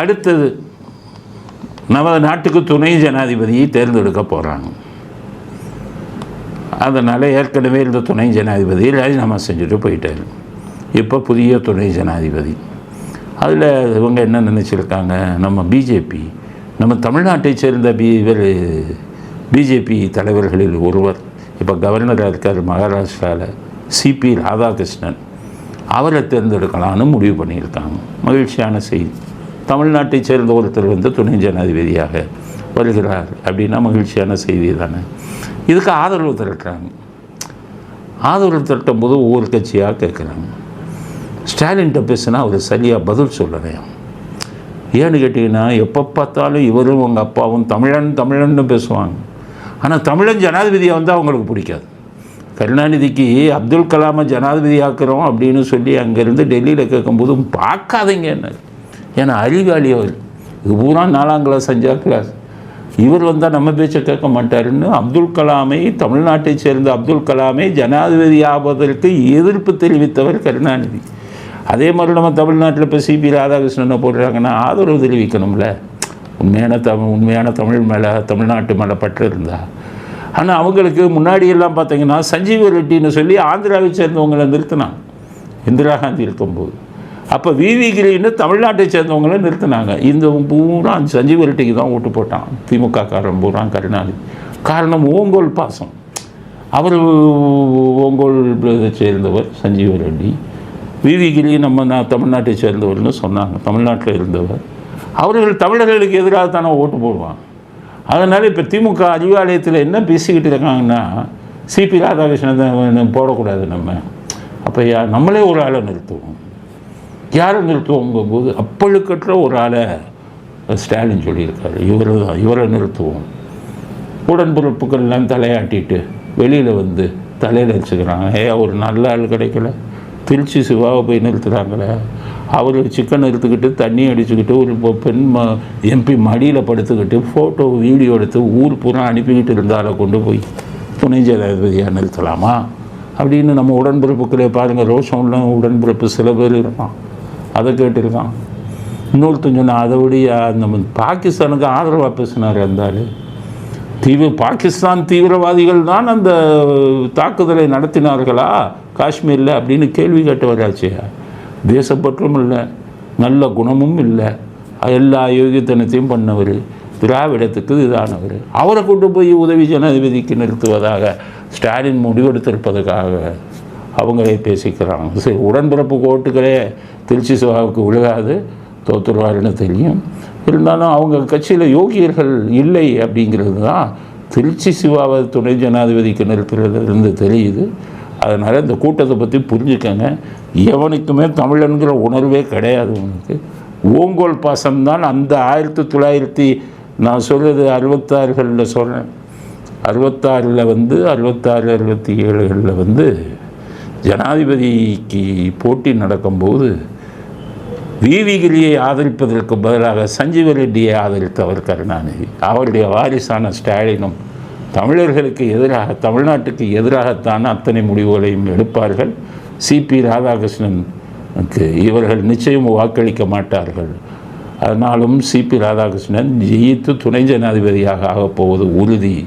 அடுத்தது நமது நாட்டுக்கு துணை ஜனாதிபதியை தேர்ந்தெடுக்க போகிறாங்க அதனால் ஏற்கனவே இந்த துணை ஜனாதிபதியை ராஜினாமா செஞ்சுட்டு போயிட்டார். இப்போ புதிய துணை ஜனாதிபதி. அதில் இவங்க என்ன நினச்சிருக்காங்க? நம்ம பிஜேபி நம்ம தமிழ்நாட்டை சேர்ந்த பி இவர் பிஜேபி தலைவர்களில் ஒருவர் இப்போ கவர்னராக இருக்கார் மகாராஷ்டிராவில் சிபி ராதாகிருஷ்ணன். அவரை தேர்ந்தெடுக்கலாம்னு முடிவு பண்ணியிருக்காங்க. மகிழ்ச்சியான செய்தி. தமிழ்நாட்டை சேர்ந்த ஒருத்தர் வந்து துணை ஜனாதிபதியாக வருகிறார். அப்படின்னா மகிழ்ச்சியான செய்தி தானே. இதுக்கு ஆதரவு திரட்டுறாங்க. ஆதரவு திரட்டும் போது ஒவ்வொரு கட்சியாக கேட்குறாங்க ஸ்டாலின்கிட்ட பேசுனா அவர் சரியாக பதில் சொல்லலையாம் ஏன்னு கேட்டிங்கன்னா எப்போ பார்த்தாலும் இவரும் உங்கள் அப்பாவும் தமிழன் தமிழன்னு பேசுவாங்க. ஆனால் தமிழன் ஜனாதிபதியாக வந்து அவங்களுக்கு பிடிக்காது. கருணாநிதிக்கு அப்துல் கலாமை ஜனாதிபதி ஆக்குறோம் அப்படின்னு சொல்லி அங்கேருந்து டெல்லியில் கேட்கும்போதும் பார்க்காதீங்க என்ன? ஏன்னா அறிவாளி அவர் இது பூரா நாலாம் கிளாஸ் அஞ்சாம் கிளாஸ் இவர் வந்தால் நம்ம பேச்சை கேட்க மாட்டாருன்னு அப்துல் கலாமை தமிழ்நாட்டை சேர்ந்த அப்துல் கலாமை ஜனாதிபதி ஆவதற்கு எதிர்ப்பு தெரிவித்தவர் கருணாநிதி. அதே மாதிரி நம்ம தமிழ்நாட்டில் இப்போ சிபி ராதாகிருஷ்ணனை போடுறாங்கன்னா ஆதரவு தெரிவிக்கணும்ல. உண்மையான தமிழ் உண்மையான தமிழ் மேலே தமிழ்நாட்டு மேலே பற்று இருந்தா. ஆனால் அவங்களுக்கு முன்னாடி எல்லாம் பார்த்தீங்கன்னா சஞ்சீவ ரெட்டின்னு சொல்லி ஆந்திராவை சேர்ந்தவங்களை நிறுத்தினான் இந்திரா காந்தி இருக்கும்போது. அப்போ விவி கிரின்னு தமிழ்நாட்டை சேர்ந்தவங்களே நிறுத்தினாங்க. இந்த பூரா சஞ்சீவ ரெட்டிக்கு தான் ஓட்டு போட்டான். திமுக காரன் பூரா கருணாநிதி. காரணம் ஓங்கோல் பாசம். அவர் ஓங்கோல் சேர்ந்தவர் சஞ்சீவ ரெட்டி. விவி கிரி நம்ம நான் தமிழ்நாட்டை சேர்ந்தவர்னு சொன்னாங்க. தமிழ்நாட்டில் இருந்தவர். அவர்கள் தமிழர்களுக்கு எதிராக தானே ஓட்டு போடுவாங்க. அதனால் இப்போ திமுக அறிவாலயத்தில் என்ன பேசிக்கிட்டு இருக்காங்கன்னா சிபி ராதாகிருஷ்ணன் போடக்கூடாது நம்ம. அப்போ நம்மளே ஒரு ஆளை நிறுத்துவோம். யார் நிறுத்துவோங்கும் போது அப்பழுக்கற்ற ஒரு ஆளை ஸ்டாலின் சொல்லியிருக்காரு. இவரை தான் இவரை நிறுத்துவோம். உடன்பிறப்புக்கள்லாம் தலையாட்டிட்டு வெளியில் வந்து தலையில் வச்சுக்கிறாங்க. ஏ ஒரு நல்ல ஆள் கிடைக்கல. திருச்சி சிவாவை போய் நிறுத்துகிறாங்களே அவர் சிக்கன் எடுத்துக்கிட்டு தண்ணி அடிச்சுக்கிட்டு ஒரு பெண் ம எம்பி மடியில் படுத்துக்கிட்டு ஃபோட்டோ வீடியோ எடுத்து ஊர் பூரா அனுப்பிக்கிட்டு இருந்தால கொண்டு போய் துணை ஜனாதிபதியாக நிறுத்தலாமா? அப்படின்னு நம்ம உடன்பிறப்புக்களே பாருங்கள் ரோஷம்ல உடன்பிறப்பு சில பேர் இருப்பான். அதை கேட்டிருக்கான். இன்னொருத்தன் சொன்ன அதை விட நம்ம பாகிஸ்தானுக்கு ஆதரவாக பேசினார் இருந்தார் ஆளு. தீவிர பாகிஸ்தான் தீவிரவாதிகள் தான் அந்த தாக்குதலை நடத்தினார்களா? காஷ்மீரில்? அப்படின்னு கேள்வி கேட்டவராச்சே தேசப்பற்றும் இல்லை நல்ல குணமும் இல்லை. எல்லா யோகித்தனத்தையும் பண்ணவர் திராவிடத்துக்கு இதானவர். அவரை கொண்டு போய் உதவி ஜனாதிபதிக்கு நிறுத்துவதாக ஸ்டாலின் முடிவெடுத்திருப்பதற்காக. அவங்களே பேசிக்கிறாங்க. சரி உடன்பிறப்பு கோட்டுகளே திருச்சி சிவாவுக்கு விழுகாது. தோத்துருவாருன்னு தெரியும். இருந்தாலும் அவங்க கட்சியில் யோகியர்கள் இல்லை அப்படிங்கிறது தான் திருச்சி சிவாவை துணை ஜனாதிபதிக்கு நிறுத்துறதுலேருந்து தெரியுது. அதனால் இந்த கூட்டத்தை பற்றி புரிஞ்சுக்கங்க. எவனுக்குமே தமிழன்கிற உணர்வே கிடையாது உனக்கு. ஓங்கோல் பாசம்தான் அந்த ஆயிரத்தி தொள்ளாயிரத்தி நான் சொல்கிறது அறுபத்தாறுகளில் சொல்கிறேன் அறுபத்தாறில் வந்து அறுபத்தாறு அறுபத்தி ஏழுகளில் வந்து ஜனாதிபதிக்கு போட்டி நடக்கும்போது விவிகிரியை ஆதரிப்பதற்கு பதிலாக சஞ்சீவ ரெட்டியை ஆதரித்தவர் கருணாநிதி. அவருடைய வாரிசான ஸ்டாலினும் தமிழர்களுக்கு எதிராக தமிழ்நாட்டுக்கு எதிராகத்தான் அத்தனை முடிவுகளையும் எடுப்பார்கள். சிபி ராதாகிருஷ்ணனுக்கு இவர்கள் நிச்சயம் வாக்களிக்க மாட்டார்கள். அதனாலும் சிபி ராதாகிருஷ்ணன் ஜெயித்து துணை ஜனாதிபதியாக ஆகப் போவது உறுதி.